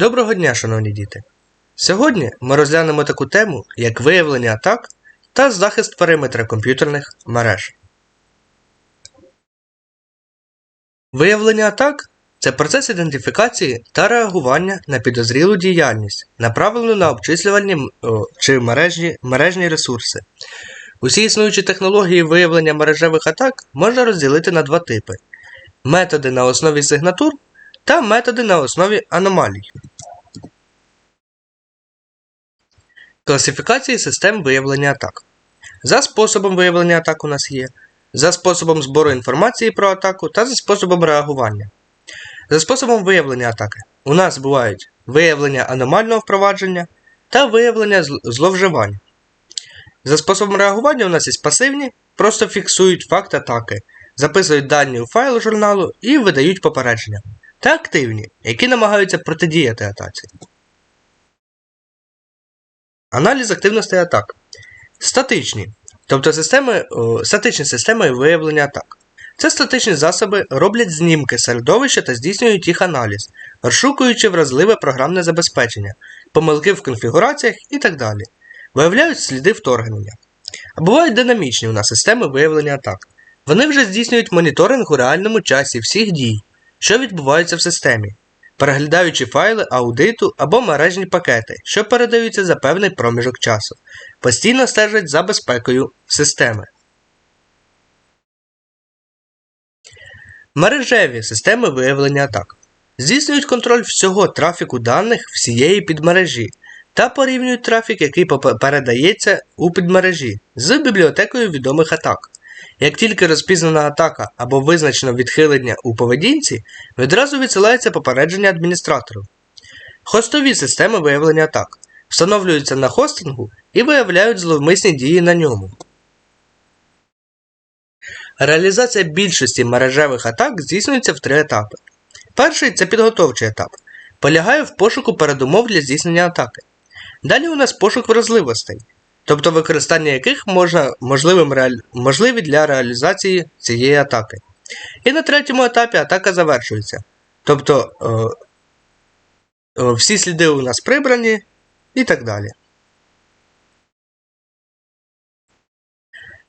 Доброго дня, шановні діти! Сьогодні ми розглянемо таку тему, як виявлення атак та захист периметра комп'ютерних мереж. Виявлення атак це процес ідентифікації та реагування на підозрілу діяльність, направлену на обчислювальні чи мережні, мережні ресурси. Усі існуючі технології виявлення мережевих атак можна розділити на два типи: методи на основі сигнатур та методи на основі аномалій. Класифікації систем виявлення атак. За способом виявлення атак у нас є, за способом збору інформації про атаку та за способом реагування. За способом виявлення атаки у нас бувають виявлення аномального впровадження та виявлення зловживань. За способом реагування у нас є пасивні, просто фіксують факт атаки, записують дані у файл журналу і видають попередження. Та активні, які намагаються протидіяти атаці. Аналіз активності атак. Статичні, тобто системи, о, статичні системи виявлення атак. Це статичні засоби роблять знімки середовища та здійснюють їх аналіз, розшукуючи вразливе програмне забезпечення, помилки в конфігураціях і так далі. Виявляють сліди вторгнення. А бувають динамічні у нас системи виявлення атак. Вони вже здійснюють моніторинг у реальному часі всіх дій, що відбуваються в системі, переглядаючи файли аудиту або мережні пакети, що передаються за певний проміжок часу, постійно стежать за безпекою системи. Мережеві системи виявлення атак здійснюють контроль всього трафіку даних всієї підмережі та порівнюють трафік, який передається у підмережі з бібліотекою відомих атак. Як тільки розпізнана атака або визначено відхилення у поведінці, відразу відсилається попередження адміністратору. Хостові системи виявлення атак встановлюються на хостингу і виявляють зловмисні дії на ньому. Реалізація більшості мережевих атак здійснюється в три етапи. Перший це підготовчий етап, полягає в пошуку передумов для здійснення атаки. Далі у нас пошук вразливостей, тобто використання яких можна можливим реаль... можливі для реалізації цієї атаки. І на третьому етапі атака завершується. Тобто е, е, всі сліди у нас прибрані і так далі.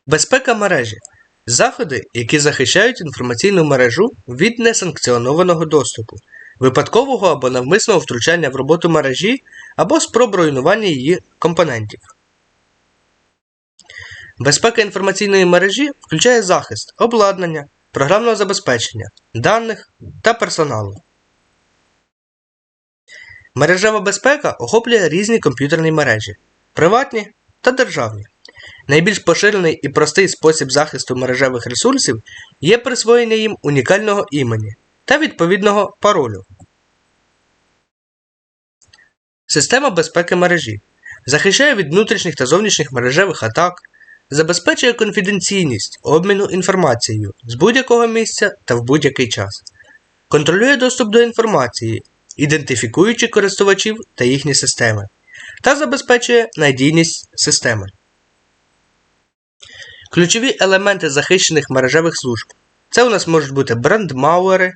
Безпека мережі. Заходи, які захищають інформаційну мережу від несанкціонованого доступу, випадкового або навмисного втручання в роботу мережі або спроб руйнування її компонентів. Безпека інформаційної мережі включає захист обладнання, програмного забезпечення, даних та персоналу. Мережева безпека охоплює різні комп'ютерні мережі, приватні та державні. Найбільш поширений і простий спосіб захисту мережевих ресурсів є присвоєння їм унікального імені та відповідного паролю. Система безпеки мережі захищає від внутрішніх та зовнішніх мережевих атак, забезпечує конфіденційність обміну інформацією з будь-якого місця та в будь-який час, контролює доступ до інформації, ідентифікуючи користувачів та їхні системи, та забезпечує надійність системи. Ключові елементи захищених мережевих служб. Це у нас можуть бути брендмауери,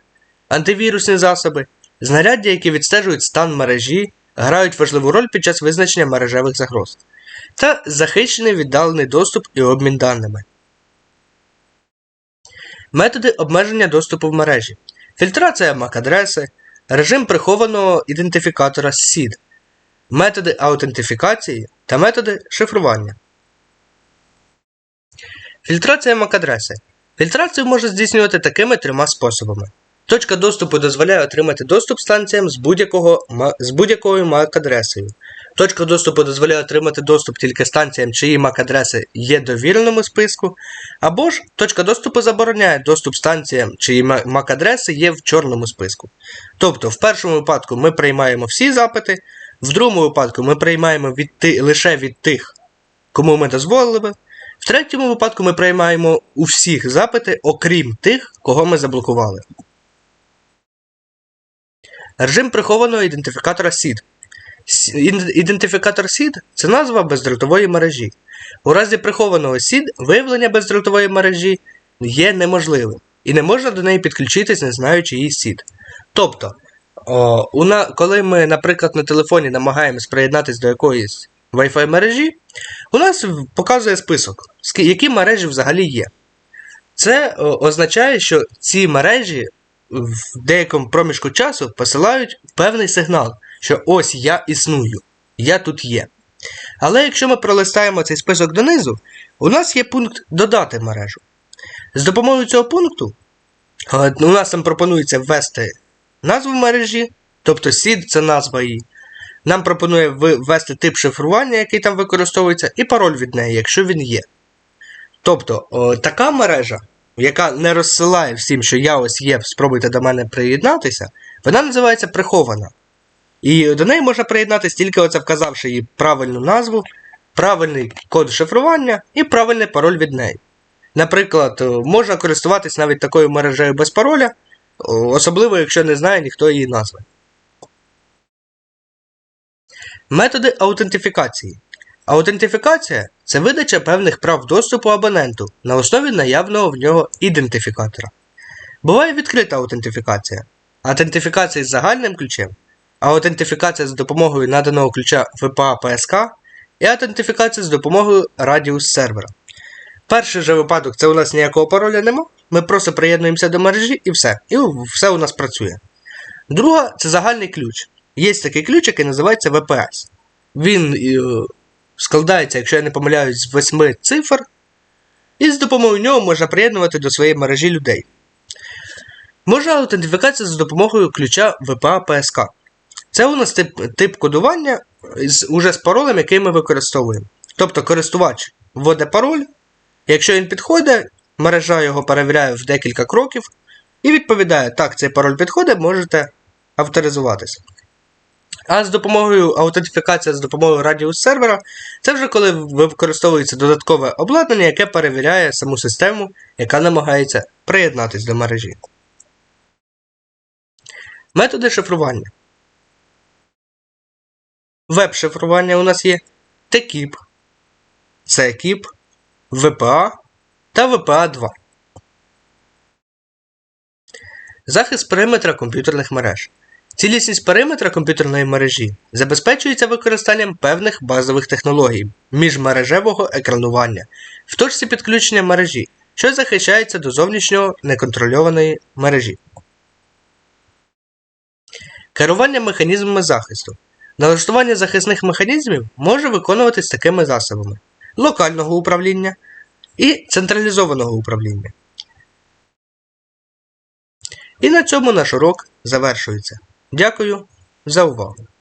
антивірусні засоби, знаряддя, які відстежують стан мережі, грають важливу роль під час визначення мережевих загроз, та захищений віддалений доступ і обмін даними. Методи обмеження доступу в мережі, фільтрація MAC-адреси, режим прихованого ідентифікатора SID, методи аутентифікації та методи шифрування. Фільтрація MAC-адреси. Фільтрацію можна здійснювати такими трьома способами. Точка доступу дозволяє отримати доступ станціям з, будь-якого з будь-якою MAC-адресою. Точка доступу дозволяє отримати доступ тільки станціям, чиї MAC-адреси є довіреному списку, або ж точка доступу забороняє доступ станціям, чиї MAC-адреси є в чорному списку. Тобто, в першому випадку ми приймаємо всі запити, в другому випадку ми приймаємо від ти, лише від тих, кому ми дозволили, в третьому випадку ми приймаємо у всіх запити, окрім тих, кого ми заблокували. Режим прихованого ідентифікатора SID. Ідентифікатор SID це назва бездротової мережі. У разі прихованого SID виявлення бездротової мережі є неможливим, і не можна до неї підключитись, не знаючи її SID. Тобто, о, у на, коли ми, наприклад, на телефоні намагаємось приєднатися до якоїсь Wi-Fi мережі, у нас показує список, які мережі взагалі є. Це означає, що ці мережі в деякому проміжку часу посилають певний сигнал, що ось я існую, я тут є. Але якщо ми пролистаємо цей список донизу, у нас є пункт Додати мережу. З допомогою цього пункту е, у нас там пропонується ввести назву мережі, тобто seed це назва її. Нам пропонує ввести тип шифрування, який там використовується, і пароль від неї, якщо він є. Тобто, така мережа, яка не розсилає всім, що я ось є, спробуйте до мене приєднатися, вона називається прихована. І до неї можна приєднатися тільки оце вказавши їй правильну назву, правильний код шифрування і правильний пароль від неї. Наприклад, е, можна користуватись навіть такою мережею без пароля, особливо якщо не знає ніхто її назви. Методи аутентифікації. Аутентифікація це видача певних прав доступу абоненту на основі наявного в нього ідентифікатора. Буває відкрита аутентифікація, аутентифікація з загальним ключем, аутентифікація з допомогою наданого ключа VPA PSK і аутентифікація з допомогою радіус сервера. Перший же випадок це у нас ніякого пароля нема. Ми просто приєднуємося до мережі і все. І все у нас працює. Друга це загальний ключ. Є такий ключ, який називається VPS. Він е, складається, якщо я не помиляюсь, з восьми цифр, і з допомогою нього можна приєднувати до своєї мережі людей. Можна аутентифікація за допомогою ключа VPA PSK. Це у нас тип, тип кодування з, уже з паролем, який ми використовуємо. Тобто користувач вводить пароль, якщо він підходить, мережа його перевіряє в декілька кроків і відповідає, так, цей пароль підходить, можете авторизуватися. А з допомогою аутентифікація з допомогою радіус сервера, це вже коли використовується додаткове обладнання, яке перевіряє саму систему, яка намагається приєднатися до мережі. Методи шифрування. Веб-шифрування у нас є TKIP, CKIP, VPA та VPA 2. Захист периметра комп'ютерних мереж. Цілісність периметра комп'ютерної мережі забезпечується використанням певних базових технологій міжмережевого екранування в точці підключення мережі, що захищається до зовнішнього неконтрольованої мережі. Керування механізмами захисту. Налаштування захисних механізмів може виконуватись такими засобами локального управління і централізованого управління. І на цьому наш урок завершується. Дякую за увагу!